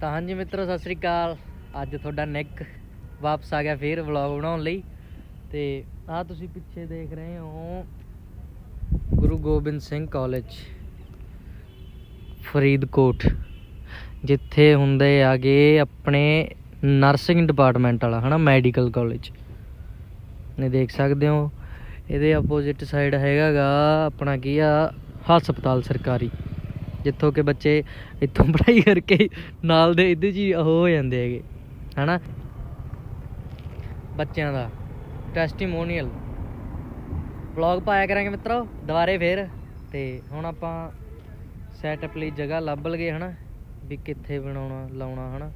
ਤਾਂ ਹਾਂਜੀ ਮਿੱਤਰੋ, ਸਤਿ ਸ੍ਰੀ ਅਕਾਲ। ਅੱਜ ਤੁਹਾਡਾ ਨਿੱਕ ਵਾਪਸ ਆ ਗਿਆ ਫੇਰ ਵਲੌਗ ਬਣਾਉਣ ਲਈ। ਤੇ ਆਹ ਤੁਸੀਂ ਪਿੱਛੇ ਦੇਖ ਰਹੇ ਹੋ, ਗੁਰੂ ਗੋਬਿੰਦ ਸਿੰਘ ਕਾਲਜ, ਫਰੀਦਕੋਟ, ਜਿੱਥੇ ਹੁੰਦੇ ਆਗੇ ਆਪਣੇ ਨਰਸਿੰਗ ਡਿਪਾਰਟਮੈਂਟ ਵਾਲਾ, ਹਨਾ, ਮੈਡੀਕਲ ਕਾਲਜ। ਨੇ ਦੇਖ ਸਕਦੇ ਹੋ, ਇਹਦੇ ਆਪੋਜ਼ਿਟ ਸਾਈਡ ਹੈਗਾਗਾ ਆਪਣਾ ਕੀ ਆ, ਹਸਪਤਾਲ ਸਰਕਾਰੀ। ਜਿੱਥੋਂ ਕਿ ਬੱਚੇ ਇੱਥੋਂ ਪੜ੍ਹਾਈ ਕਰਕੇ ਨਾਲ ਦੇ ਇਹਦੇ 'ਚ ਹੀ ਉਹ ਹੋ ਜਾਂਦੇ ਹੈਗੇ, ਹਨਾ? ਬੱਚਿਆਂ ਦਾ ਟੈਸਟੀਮੋਨੀਅਲ ਵਲੌਗ ਪਾਇਆ ਕਰਾਂਗੇ ਮਿੱਤਰੋ, ਦੁਬਾਰੇ ਫੇਰ। ਤੇ ਹੁਣ ਆਪਾਂ ਸੈਟਅਪ ਲਈ ਜਗ੍ਹਾ ਲੱਭ ਲਗੇ, ਹਨਾ? ਵੀ ਕਿੱਥੇ ਬਣਾਉਣਾ, ਲਾਉਣਾ, ਹਨਾ?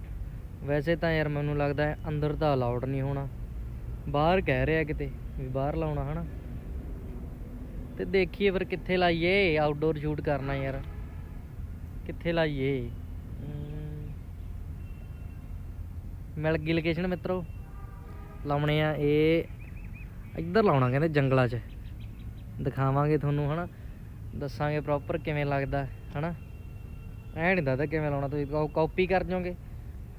ਵੈਸੇ ਤਾਂ ਯਾਰ ਮੈਨੂੰ ਲੱਗਦਾ ਹੈ ਅੰਦਰ ਤਾਂ ਅਲਾਉਡ ਨਹੀਂ ਹੋਣਾ। ਬਾਹਰ ਕਹਿ ਰਿਹਾ ਕਿਤੇ ਵੀ ਬਾਹਰ ਲਾਉਣਾ, ਹਨਾ? ਤੇ ਦੇਖੀਏ ਫਿਰ ਕਿੱਥੇ ਲਾਈਏ ਆਊਟਡੋਰ ਸ਼ੂਟ ਕਰਨਾ ਯਾਰ। ਕਿੱਥੇ ਲਾਈਏ? ਮਿਲ ਗਈ ਲੋਕੇਸ਼ਨ ਮਿੱਤਰੋ। ਲਾਉਣੇ ਆ ਇਹ ਇੱਧਰ ਲਾਉਣਾ ਕਹਿੰਦੇ ਜੰਗਲਾਂ 'ਚ। ਦਿਖਾਵਾਂਗੇ ਤੁਹਾਨੂੰ ਹਨਾ? ਦੱਸਾਂਗੇ ਪ੍ਰੋਪਰ ਕਿਵੇਂ ਲੱਗਦਾ ਹਨਾ? ਐ ਨਹੀਂ ਦੱਸਦਾ ਕਿਵੇਂ ਲਾਉਣਾ ਤੁਸੀਂ ਕਾਪੀ ਕਰ ਜਾਓਗੇ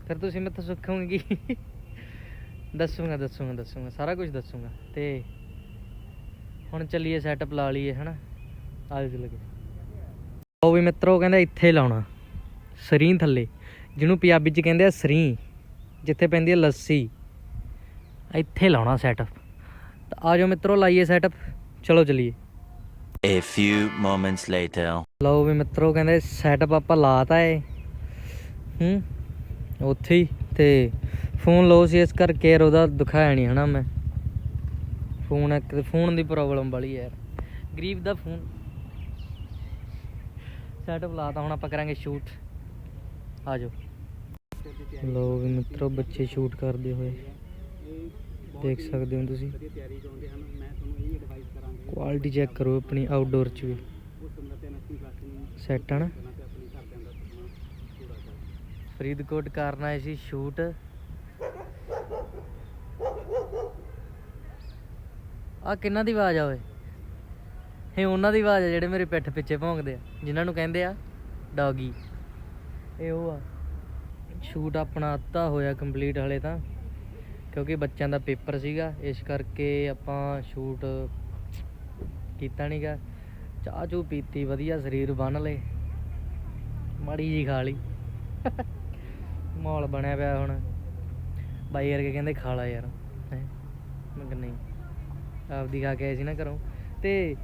ਫਿਰ ਤੁਸੀਂ ਮੈਥੋਂ ਸਿੱਖੋਗੇ ਕੀ? ਦੱਸੂਗਾ ਦੱਸੂਗਾ ਦੱਸੂਗਾ ਸਾਰਾ ਕੁਝ ਦੱਸੂਗਾ। ਤੇ ਹੁਣ ਚੱਲੀਏ ਸੈਟਅਪ ਲਾ ਲਈਏ ਹਨਾ? ਆਜੋ ਕੇ ਉਹ ਵੀ ਮਿੱਤਰੋ ਕਹਿੰਦਾ ਇੱਥੇ ਲਾਉਣਾ ਸਰੀਂ ਥੱਲੇ। ਜਿਹਨੂੰ ਪੰਜਾਬੀ ਚ ਕਹਿੰਦੇ ਆ ਸਰੀਂ ਜਿੱਥੇ ਪੈਂਦੀ ਹੈ ਲੱਸੀ। ਇੱਥੇ ਲਾਉਣਾ ਸੈਟਅਪ ਤਾਂ ਆਜੋ ਮਿੱਤਰੋ ਲਾਈਏ ਸੈਟਅਪ ਚਲੋ ਚੱਲੀਏ। A few moments later. ਲਓ ਵੀ ਮਿੱਤਰੋ ਕਹਿੰਦੇ ਸੈਟਅਪ ਆਪਾਂ ਲਾਤਾ ਏ। ਹੂੰ ਉੱਥੇ ਹੀ ਤੇ ਫੋਨ ਲੋ ਸੀ ਇਸ ਕਰਕੇ ਉਹਦਾ ਦਿਖਾਇਆ ਨਹੀਂ ਹਨਾ ਮੈਂ। ਫੋਨ ਇੱਕ ਫੋਨ ਦੀ ਪ੍ਰੋਬਲਮ ਵਾਲੀ ਯਾਰ। ਗਰੀਬ ਦਾ ਫੋਨ। ਸੈਟਅਪ ਲਾਤਾ ਹੁਣ ਆਪਾਂ ਕਰਾਂਗੇ ਸ਼ੂਟ ਆ ਜਾਓ ਲਓ ਵੀ ਮਿੱਤਰੋ ਬੱਚੇ ਸ਼ੂਟ ਕਰਦੇ ਹੋਏ। ਦੇਖ ਸਕਦੇ ਹੋ ਤੁਸੀਂ। ਕੁਆਲਿਟੀ ਚੈੱਕ ਕਰੋ ਆਪਣੀ ਆਊਟਡੋਰ ਚ ਵੀ। ਸੈੱਟ ਆ ਨਾ। ਫਰੀਦਕੋਟ ਕਰਨਾ ਆਏ ਸੀ ਸ਼ੂਟ ਆ ਕਿੰਨਾ ਦੀ ਆਵਾਜ਼ ਆ ਓਏ? ਇਹ ਉਹਨਾਂ ਦੀ ਆਵਾਜ਼ ਆ ਜਿਹੜੇ ਮੇਰੇ ਪਿੱਠ ਪਿੱਛੇ ਭੌਂਕਦੇ ਆ, ਜਿਨ੍ਹਾਂ ਨੂੰ ਕਹਿੰਦੇ ਆ ਡੌਗੀ। ਇਹ ਉਹ ਆ। ਸ਼ੂਟ ਆਪਣਾ ਅੱਧਾ ਹੋਇਆ ਕੰਪਲੀਟ ਹਲੇ ਤਾਂ, ਕਿਉਂਕਿ ਬੱਚਿਆਂ ਦਾ ਪੇਪਰ ਸੀਗਾ, ਇਸ ਕਰਕੇ ਆਪਾਂ ਸ਼ੂਟ ਕੀਤਾ ਨਹੀਂਗਾ ਚਾਹ ਚੂ ਪੀਤੀ, ਵਧੀਆ ਸਰੀਰ ਬੰਨ ਲਏ। ਮਾੜੀ ਜੀ ਖਾ ਲਈ। ਮਾਹੌਲ ਬਣਿਆ ਪਿਆ ਹੁਣ। ਬਾਈ ਵਰਗੇ ਕਹਿੰਦੇ, ਖਾ ਲਾ ਯਾਰ। ਹੈਂ। ਮੈਂ ਨਹੀਂ। ਆਪਦੀ ਖਾ ਕੇ ਆਏ ਸੀ ਨਾ ਘਰੋਂ। ਤੇ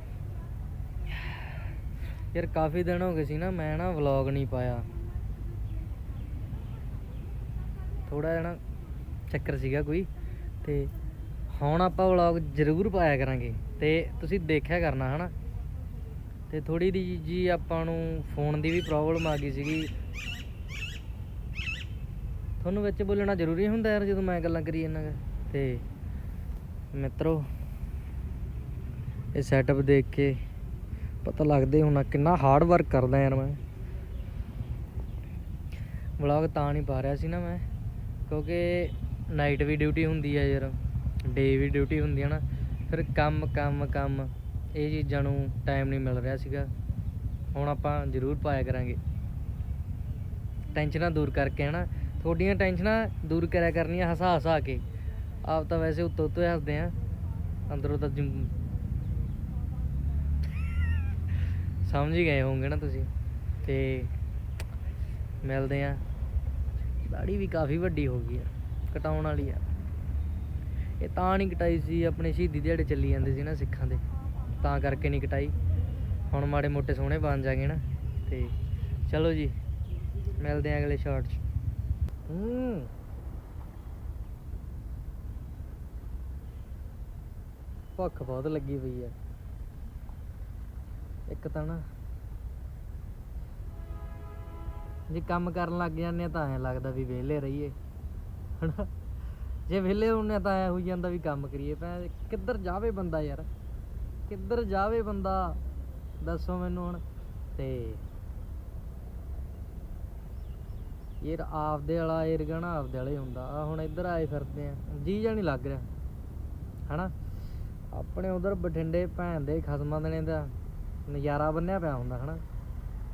ਯਾਰ ਕਾਫੀ ਦਿਨ ਹੋ ਗਏ ਸੀ ਨਾ, ਮੈਂ ਨਾ ਵਲੌਗ ਨਹੀਂ ਪਾਇਆ। ਥੋੜਾ ਜਿਹਾ ਨਾ ਚੱਕਰ ਸੀਗਾ ਕੋਈ, ਤੇ ਹੁਣ ਆਪਾਂ ਵਲੌਗ ਜ਼ਰੂਰ ਪਾਇਆ ਕਰਾਂਗੇ, ਤੇ ਤੁਸੀਂ ਦੇਖਿਆ ਕਰਨਾ, ਹਨਾ? ਤੇ ਥੋੜੀ ਦੀ ਜੀ ਆਪਾਂ ਨੂੰ ਫੋਨ ਦੀ ਵੀ ਪ੍ਰੋਬਲਮ ਆ ਗਈ ਸੀਗੀ। ਤੁਹਾਨੂੰ ਵਿੱਚ ਬੋਲਣਾ ਜ਼ਰੂਰੀ ਹੁੰਦਾ ਯਾਰ, ਜਦੋਂ ਮੈਂ ਗੱਲਾਂ ਕਰੀ ਜਾਂਦਾ ਗਾ। ਤੇ ਮਿੱਤਰੋ, ਇਹ ਸੈਟਅਪ ਦੇਖ ਕੇ ਪਤਾ ਲੱਗਦੇ ਹੀ ਹੋਣਾ ਕਿੰਨਾ ਹਾਰਡ ਵਰਕ ਕਰਦਾ ਯਾਰ ਮੈਂ। ਵਲੌਗ ਤਾਂ ਨਹੀਂ ਪਾ ਰਿਹਾ ਸੀ ਨਾ ਮੈਂ, ਕਿਉਂਕਿ ਨਾਈਟ ਵੀ ਡਿਊਟੀ ਹੁੰਦੀ ਹੈ ਯਾਰ ਡੇ ਵੀ ਡਿਊਟੀ ਹੁੰਦੀ ਹੈ ਨਾ, ਫਿਰ ਕੰਮ ਕੰਮ ਕੰਮ, ਇਹ ਚੀਜ਼ਾਂ ਨੂੰ ਟਾਈਮ ਨਹੀਂ ਮਿਲ ਰਿਹਾ ਸੀਗਾ। ਹੁਣ ਆਪਾਂ ਜ਼ਰੂਰ ਪਾਇਆ ਕਰਾਂਗੇ। ਟੈਨਸ਼ਨਾਂ ਦੂਰ ਕਰਕੇ ਹਨਾ, ਤੁਹਾਡੀਆਂ ਟੈਨਸ਼ਨਾਂ ਦੂਰ ਕਰਿਆ ਕਰਨੀਆਂ ਹਸਾ ਹਸਾ ਕੇ। ਆਪ ਤਾਂ ਵੈਸੇ ਉੱਤੋਂ ਉੱਤੋਂ ਹੱਸਦੇ ਆ, ਅੰਦਰੋਂ ਤਾਂ ਸਮਝ ਹੀ ਗਏ ਹੋਵੋਗੇ ਨਾ ਤੁਸੀਂ। ਤੇ ਮਿਲਦੇ ਆ ਦਾੜੀ ਵੀ ਕਾਫੀ ਵੱਡੀ ਹੋ ਗਈ ਆ, ਕਟਾਉਣ ਵਾਲੀ ਆ। ਇਹ ਤਾਂ ਨਹੀਂ ਕਟਾਈ ਸੀ, ਆਪਣੇ ਸ਼ਹੀਦੀ ਦਿਹਾੜੇ ਚੱਲੀ ਜਾਂਦੇ ਸੀ ਨਾ ਸਿੱਖਾਂ ਦੇ। ਤਾਂ ਕਰਕੇ ਨਹੀਂ ਕਟਾਈ। ਹੁਣ ਮਾੜੇ ਮੋਟੇ ਸੋਹਣੇ ਬਣ ਜਾਗੇ ਨਾ। ਤੇ ਚਲੋ ਜੀ, ਮਿਲਦੇ ਆ ਅਗਲੇ ਸ਼ਾਰਟ 'ਚ। ਹੂੰ। ਭੁੱਖ ਬਹੁਤ ਲੱਗੀ ਪਈ ਆ। ਇੱਕ ਤਾਂ ਨਾ ਜੇ ਕੰਮ ਕਰਨ ਲੱਗ ਜਾਂਦੇ ਆ ਤਾਂ ਐਂ ਲੱਗਦਾ ਵੀ ਵਿਹਲੇ ਰਹੀਏ, ਹਨਾ? ਜੇ ਵਿਹਲੇ ਹੁੰਨੇ ਤਾਂ ਐ ਹੋਈ ਜਾਂਦਾ ਵੀ ਕੰਮ ਕਰੀਏ। ਪੈ ਕਿੱਧਰ ਜਾਵੇ ਬੰਦਾ ਯਾਰ? ਕਿੱਧਰ ਜਾਵੇ ਬੰਦਾ? ਦੱਸੋ ਮੈਨੂੰ ਹੁਣ। ਤੇ ਯਾਰ ਆਪਦੇ ਵਾਲਾ ਏਰਗਾ ਨਾ ਆਪਦੇ ਵਾਲਾ ਹੀ ਹੁੰਦਾ। ਆ ਹੁਣ ਇੱਧਰ ਆਏ ਫਿਰਦੇ ਆ। ਜੀ ਜਾਂ ਨਹੀਂ ਲੱਗ ਰਿਹਾ, ਹਨਾ? ਆਪਣੇ ਉਧਰ ਬਠਿੰਡੇ ਭੈਣ ਦੇ ਖਸਮਾਂ ਦੇਣੇ ਦਾ ਨਜ਼ਾਰਾ ਬੰਨਿਆ ਪਿਆ ਹੁੰਦਾ, ਹਨਾ?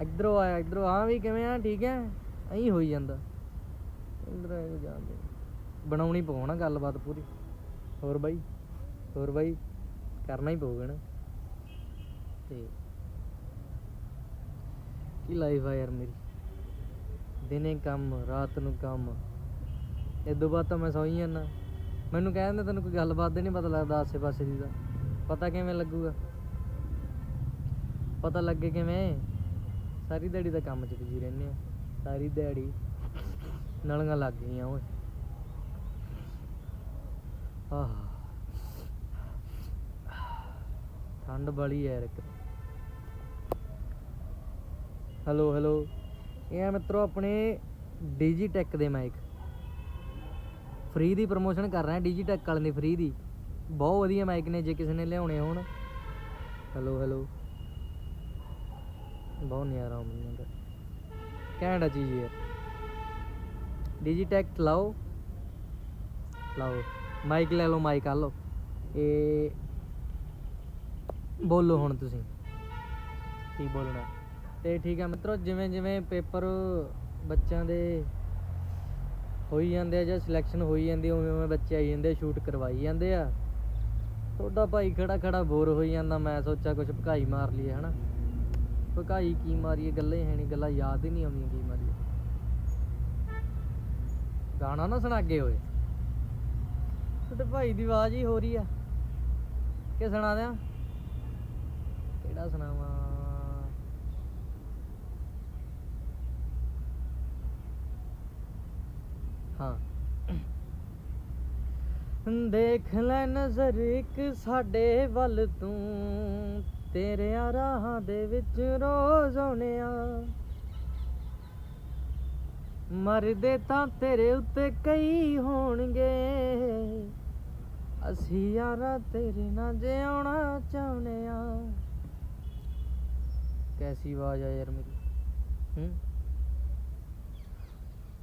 ਇੱਧਰੋਂ ਆਇਆ, ਇੱਧਰੋਂ ਆ ਵੀ ਕਿਵੇਂ ਆ, ਠੀਕ ਹੈ ਐਂ ਹੋਈ ਜਾਂਦਾ। ਇੰਦਰ ਇਹ ਜਾਣਦੇ ਬਣਾਉਣੀ ਪਊ ਨਾ ਗੱਲਬਾਤ ਪੂਰੀ। ਹੋਰ ਬਾਈ? ਹੋਰ ਬਾਈ? ਕਰਨਾ ਹੀ ਪਊਗਾ ਨਾ। ਤੇ ਕੀ ਲਾਈਫ ਆ ਯਾਰ ਮੇਰੀ? ਦਿਨੇ ਕੰਮ, ਰਾਤ ਨੂੰ ਕੰਮ। ਇਦੋਂ ਬਾਅਦ ਤਾਂ ਮੈਂ ਸੌਂ ਜਾਂਦਾ। ਮੈਨੂੰ ਕਹਿੰਦੇ ਤੈਨੂੰ ਕੋਈ ਗੱਲਬਾਤ ਦੇ ਨਹੀਂ ਪਤਾ ਲੱਗਦਾ ਆਸੇ ਪਾਸੇ ਦੀ ਦਾ। ਪਤਾ ਕਿਵੇਂ ਲੱਗੂਗਾ? ਪਤਾ ਲੱਗੇ ਕਿਵੇਂ? ਸਾਰੀ ਦਿਹਾੜੀ ਦਾ ਕੰਮ 'ਚ ਬਿਜ਼ੀ ਰਹਿੰਦੇ ਆ। ਸਾਰੀ ਦਿਹਾੜੀ ਨਲੀਆਂ ਲੱਗ ਗਈਆਂ ਓਏ। ਆਹ। ਠੰਡ ਬੜੀ ਹੈ ਯਾਰ ਹੈਲੋ ਹੈਲੋ ਇਹ ਆ ਮਿੱਤਰੋ ਆਪਣੇ ਡੀਜੀਟੈਕ ਦੇ ਮਾਈਕ ਫ੍ਰੀ ਦੀ ਪ੍ਰੋਮੋਸ਼ਨ ਕਰ ਰਹੇ ਆ ਡੀਜੀਟੈਕ ਵਾਲੇ ਨੇ ਫ੍ਰੀ ਦੀ। ਬਹੁਤ ਵਧੀਆ ਮਾਈਕ ਨੇ, ਜੇ ਕਿਸੇ ਨੇ ਲਿਆਉਣੇ ਹੋਣ। ਹੈਲੋ ਹੈਲੋ ਬਹੁਤ ਨਜ਼ਾਰਾ ਆਉਂਦਾ ਮੈਨੂੰ ਘੈਂਟ ਚੀਜ਼ ਯਾਰ। ਡੀਜੀਟੈਕ ਲਾਓ। ਲਾਓ। ਮਾਈਕ ਲੈ ਲਓ ਮਾਈਕ ਆ ਲਓ। ਇਹ ਬੋਲੋ ਹੁਣ ਤੁਸੀਂ। ਕੀ ਬੋਲਣਾ। ਤੇ ਠੀਕ ਹੈ ਮਿੱਤਰੋ, ਜਿਵੇਂ ਜਿਵੇਂ ਪੇਪਰ ਬੱਚਿਆਂ ਦੇ ਹੋਈ ਜਾਂਦੇ ਆ ਜਾਂ ਸਿਲੈਕਸ਼ਨ ਹੋਈ ਜਾਂਦੀ ਉਵੇਂ ਉਵੇਂ ਬੱਚੇ ਆਈ ਜਾਂਦੇ ਸ਼ੂਟ ਕਰਵਾਈ ਜਾਂਦੇ ਆ। ਤੁਹਾਡਾ ਭਾਈ ਖੜਾ ਖੜਾ ਬੋਰ ਹੋਈ ਜਾਂਦਾ, ਮੈਂ ਸੋਚਿਆ ਕੁਝ ਭਕਾਈ ਮਾਰ ਲਈਏ, ਹਨਾ। ਭਕਾਈ ਕੀ ਮਾਰੀਏ, ਗੱਲਾਂ ਹੀ ਹੈ ਨਹੀਂ, ਗੱਲਾਂ ਯਾਦ ਹੀ ਨਹੀਂ ਆਉਂਦੀਆਂ ਕੀ ਮਾਰੀਏ। ਗਾਣਾ ਨਾ ਸੁਣਾ ਅੱਗੇ ਹੋਏ ਤੁਹਾਡੇ ਭਾਈ ਦੀ ਆਵਾਜ਼ ਹੀ ਹੋ ਰਹੀ ਆ। ਕਿ ਸੁਣਾ ਦਿਆਂ? ਕਿਹੜਾ ਸੁਣਾਵਾਂ? ਹਾਂ। ਦੇਖ ਲੈ ਨਜ਼ਰ ਇੱਕ ਸਾਡੇ ਵੱਲ ਤੂੰ। ਤੇਰਿਆਂ ਰਾਹਾਂ ਦੇ ਵਿੱਚ ਰੋਜ਼ ਆਉਣਿਆ ਮਰਦੇ ਤਾਂ ਤੇਰੇ ਉੱਤੇ ਕਈ ਹੋਣਗੇ। ਅਸੀਂ ਯਾਰਾ ਤੇਰੇ ਨਾਲ ਜਿਉਣਾ ਚਾਹੁੰਦੇ ਆ ਕੈਸੀ ਆਵਾਜ਼ ਆ ਯਾਰ ਮੇਰੀ? ਹੂੰ?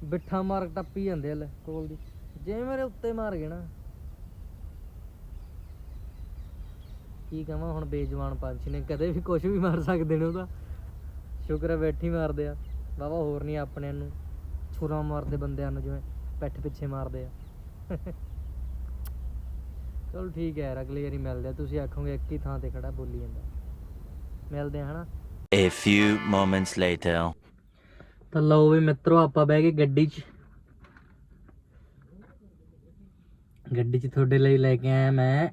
ਬਿੱਠਾ ਮਾਰ ਟੱਪੀ ਜਾਂਦੇ ਲੈ ਕੋਲ ਦੀ। ਜੇ ਮੇਰੇ ਉੱਤੇ ਮਾਰ ਗਏ ਨਾ ਕੀ ਕਹਾਂ ਹੁਣ ਬੇਜਵਾਨ ਪੰਛੀ ਨੇ ਕਦੇ ਵੀ ਕੁਝ ਵੀ ਮਾਰ ਸਕਦੇ ਨੇ ਉਹਦਾ ਸ਼ੁਕਰ ਹੈ ਬੈਠੀ ਮਾਰਦੇ ਆ। ਬਾਬਾ ਹੋਰ ਨਹੀਂ ਆਪਣਿਆਂ ਨੂੰ। ਛੁਰਾ ਮਾਰਦੇ ਬੰਦਿਆਂ ਨੂੰ ਜਿਵੇਂ ਪਿੱਠ ਪਿੱਛੇ ਮਾਰਦੇ ਆ। ਚਲੋ ਠੀਕ ਹੈ ਯਾਰ ਅਗਲੀ ਵਾਰੀ ਮਿਲਦੇ ਆ। ਤੁਸੀਂ ਆਖੋਗੇ ਇੱਕ ਹੀ ਥਾਂ ਤੇ ਖੜਾ ਬੋਲੀ ਜਾਂਦਾ। ਮਿਲਦੇ ਆ ਹਨਾ? A few moments later. ਤਾਂ ਲਓ ਵੀ ਮਿੱਤਰੋ ਆਪਾਂ ਬਹਿ ਗਏ ਗੱਡੀ 'ਚ। ਗੱਡੀ 'ਚ ਤੁਹਾਡੇ ਲਈ ਲੈ ਕੇ ਆਇਆ ਮੈਂ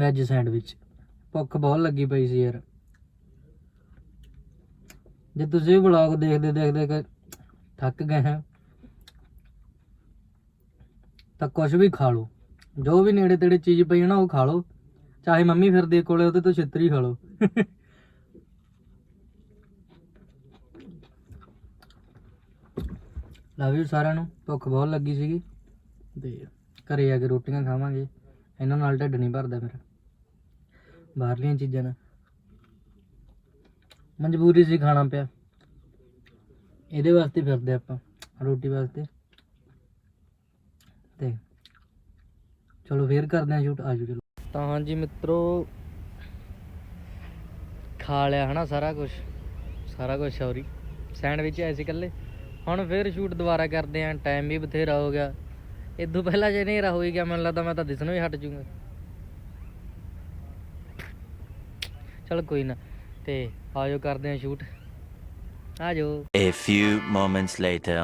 ਵੈਜ ਸੈਂਡਵਿਚ। ਭੁੱਖ ਬਹੁਤ ਲੱਗੀ ਪਈ ਸੀ ਯਾਰ। ਜੇ ਤੁਸੀਂ ਵੀ ਵਲੌਗ ਦੇਖਦੇ ਦੇਖਦੇ ਕਿ ਥੱਕ ਗਏ ਹੈ ਤਾਂ ਕੁਝ ਵੀ ਖਾ ਲਓ। ਜੋ ਵੀ ਨੇੜੇ ਤੇੜੇ ਚੀਜ਼ ਪਈ ਹੈ ਨਾ ਉਹ ਖਾ ਲਓ। ਚਾਹੇ ਮੰਮੀ ਫਿਰਦੀ ਕੋਲੇ ਉਹਦੇ ਤੋਂ ਛਿੱਤਰੀ ਖਾ ਲਓ। ਲਵ ਯੂ ਸਾਰਿਆਂ ਨੂੰ। ਭੁੱਖ ਬਹੁਤ ਲੱਗੀ ਸੀਗੀ। ਤੇ ਘਰੇ ਆ ਕੇ ਰੋਟੀਆਂ ਖਾਵਾਂਗੇ। ਇਹਨਾਂ ਨਾਲ ਢਿੱਡ ਨਹੀਂ ਭਰਦਾ ਮੇਰਾ। ਬਾਹਰਲੀਆਂ ਚੀਜ਼ਾਂ ਨਾਲ। ਮਜਬੂਰੀ ਸੀ ਖਾਣਾ ਪਿਆ। ਇਹਦੇ ਵਾਸਤੇ ਫਿਰਦੇ ਆਪਾਂ, ਰੋਟੀ ਵਾਸਤੇ। ਤੇ ਚਲੋ ਫੇਰ ਕਰਦੇ ਆਂ ਸ਼ੂਟ ਆਜੋ ਚਲੋ। ਤਾਂ ਹਾਂਜੀ ਮਿੱਤਰੋ, ਖਾ ਲਿਆ ਹਨਾ ਸਾਰਾ ਕੁਝ ਸਾਰਾ ਕੁਝ ਸੌਰੀ। ਸੈਂਡਵਿਚ ਐ ਸੀ ਇਕੱਲੇ। ਹੁਣ ਫੇਰ ਸ਼ੂਟ ਦੁਬਾਰਾ ਕਰਦੇ ਆਂ ਟਾਈਮ ਵੀ ਬਥੇਰਾ ਹੋ ਗਿਆ। ਇਦੋਂ ਪਹਿਲਾਂ ਜੇ ਹਨੇਰਾ ਹੋਈ ਗਿਆ, ਮੈਨੂੰ ਲੱਗਦਾ ਮੈਂ ਤਾਂ ਦਿਸਣੋਂ ਹੀ ਹਟ ਜੂਗਾ। ਚਲ ਕੋਈ ਨਾ ਤੇ ਆਜੋ ਕਰਦੇ ਆਂ ਸ਼ੂਟ ਆਜੋ। A few moments later.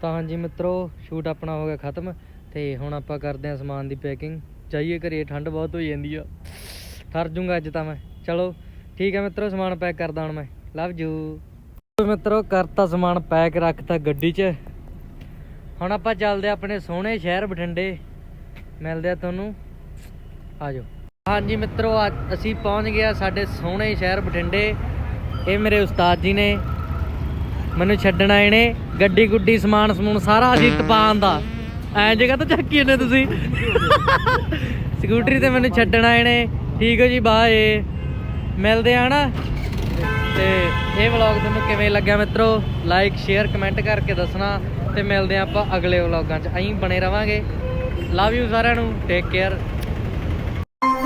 ਤਾਂ ਹਾਂਜੀ ਮਿੱਤਰੋ ਸ਼ੂਟ ਆਪਣਾ ਹੋ ਗਿਆ ਖਤਮ ਤੇ ਹੁਣ ਆਪਾਂ ਕਰਦੇ ਹਾਂ ਸਮਾਨ ਦੀ ਪੈਕਿੰਗ ਜਾਈਏ ਘਰੇ ਠੰਡ ਬਹੁਤ ਹੋਈ ਜਾਂਦੀ ਆ। ਠਰ ਜੂੰਗਾ ਅੱਜ ਤਾਂ ਮੈਂ। ਚਲੋ ਠੀਕ ਹੈ ਮਿੱਤਰੋ ਸਮਾਨ ਪੈਕ ਕਰਦਾ ਹੁਣ ਮੈਂ। ਲਵ ਯੂ ਮਿੱਤਰੋ ਕਰਤਾ ਸਮਾਨ ਪੈਕ ਰੱਖਤਾ ਗੱਡੀ 'ਚ। ਹੁਣ ਆਪਾਂ ਚੱਲਦੇ ਆ ਆਪਣੇ ਸੋਹਣੇ ਸ਼ਹਿਰ ਬਠਿੰਡੇ। ਮਿਲਦੇ ਆ ਤੁਹਾਨੂੰ। ਆਜੋ। ਹਾਂਜੀ ਮਿੱਤਰੋ, ਅੱਜ ਅਸੀਂ ਪਹੁੰਚ ਗਿਆ ਸਾਡੇ ਸੋਹਣੇ ਸ਼ਹਿਰ ਬਠਿੰਡੇ। ਇਹ ਮੇਰੇ ਉਸਤਾਦ ਜੀ ਨੇ ਮੈਨੂੰ ਛੱਡਣ ਆਏ ਨੇ ਗੱਡੀ ਗੁੱਡੀ, ਸਮਾਨ ਸਮੂਨ ਸਾਰਾ ਅਸੀਂ ਟਪਾਉਣ ਦਾ। ਐਂ ਜਗ੍ਹਾ ਤਾਂ ਚੱਕੀ ਨੇ ਤੁਸੀਂ। ਸਕੂਟਰੀ ਤੇ ਮੈਨੂੰ ਛੱਡਣ ਆਏ ਨੇ ਠੀਕ ਹੋ ਜੀ, ਬਾਏ। ਮਿਲਦੇ ਆ ਨਾ। ਤੇ ਇਹ ਵਲੌਗ ਤੁਹਾਨੂੰ ਕਿਵੇਂ ਲੱਗਿਆ ਮਿੱਤਰੋ? ਲਾਈਕ ਸ਼ੇਅਰ ਕਮੈਂਟ ਕਰਕੇ ਦੱਸਣਾ। ਤੇ ਮਿਲਦੇ ਆ ਆਪਾਂ ਅਗਲੇ ਵਲੌਗਾਂ 'ਚ। ਐਂ ਬਣੇ ਰਵਾਂਗੇ। ਲਵ ਯੂ ਸਾਰਿਆਂ ਨੂੰ। Take care